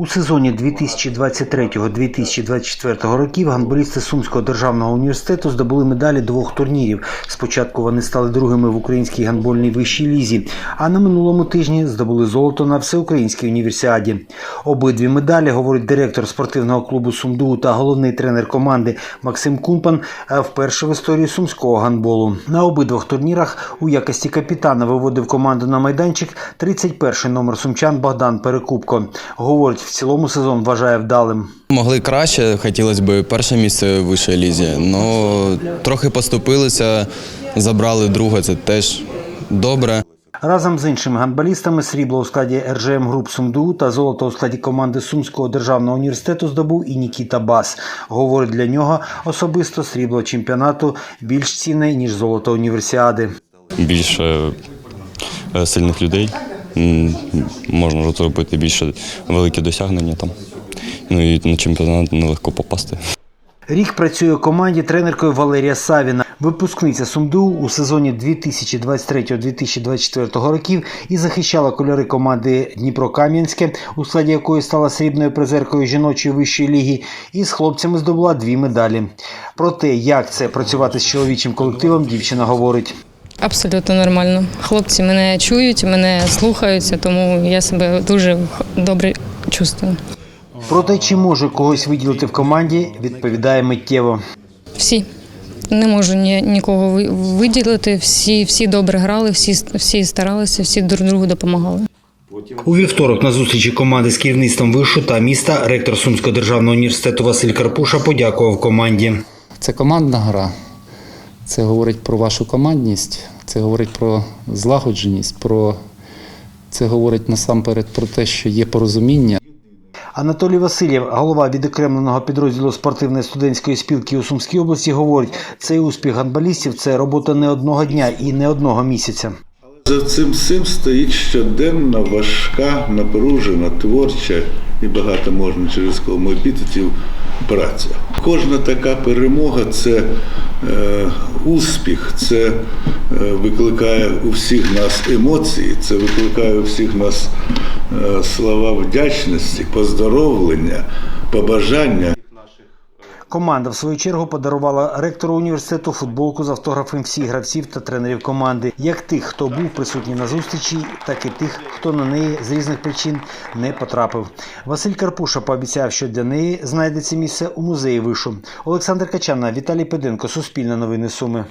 У сезоні 2023-2024 років гандболісти Сумського державного університету здобули медалі двох турнірів. Спочатку вони стали другими в українській гандбольній вищій лізі, а на минулому тижні здобули золото на всеукраїнській універсіаді. Обидві медалі, говорить директор спортивного клубу Сумду та головний тренер команди Максим Кумпан, е, вперше в історії сумського гандболу. На обидвох турнірах у якості капітана виводив команду на майданчик 31-й номер сумчан Богдан Перекупко. Говорить, в цілому сезон вважає вдалим. Могли краще, хотілося б перше місце в вищій лізі. Ну трохи поступилися, забрали друге, це теж добре. Разом з іншими гандболістами срібло у складі РЖМ груп Сумду та золото у складі команди Сумського державного університету здобув і Нікіта Бас. Говорить, для нього особисто срібло чемпіонату більш цінне, ніж золото універсіади. Більше е, сильних людей. Можна зробити більше великі досягнення там. Ну і на чемпіонат нелегко попасти. Рік працює у команді тренеркою Валерія Савіна, випускниця Сумду у сезоні 2023-2024 років і захищала кольори команди Дніпро Кам'янське, у складі якої стала срібною призеркою жіночої вищої ліги, і з хлопцями здобула дві медалі. Про те, як це працювати з чоловічим колективом, дівчина говорить. Абсолютно нормально. Хлопці мене чують, мене слухаються, тому я себе дуже добре чувствую. Про те, чи може когось виділити в команді, відповідає миттєво. Всі. Не можу ні, нікого виділити. Всі, всі добре грали, всі, всі старалися, всі друг другу допомагали. У вівторок на зустрічі команди з керівництвом вишу та міста ректор Сумського державного університету Василь Карпуша подякував команді. Це командна гра. Це говорить про вашу командність, це говорить про злагодженість, про це говорить насамперед про те, що є порозуміння. Анатолій Васильєв, голова відокремленого підрозділу спортивної студентської спілки у Сумській області, говорить, цей успіх гандболістів це робота не одного дня і не одного місяця. За цим всім стоїть щоденна, важка, напружена, творча і багато можна через кому епітетів праця. Кожна така перемога це е, успіх, це е, викликає у всіх нас емоції, це викликає у всіх нас е, слова вдячності, поздоровлення, побажання. Команда, в свою чергу, подарувала ректору університету футболку з автографом всіх гравців та тренерів команди, як тих, хто був присутній на зустрічі, так і тих, хто на неї з різних причин не потрапив. Василь Карпуша пообіцяв, що для неї знайдеться місце у музеї вишу. Олександр Качана, Віталій Педенко, Суспільне новини Суми.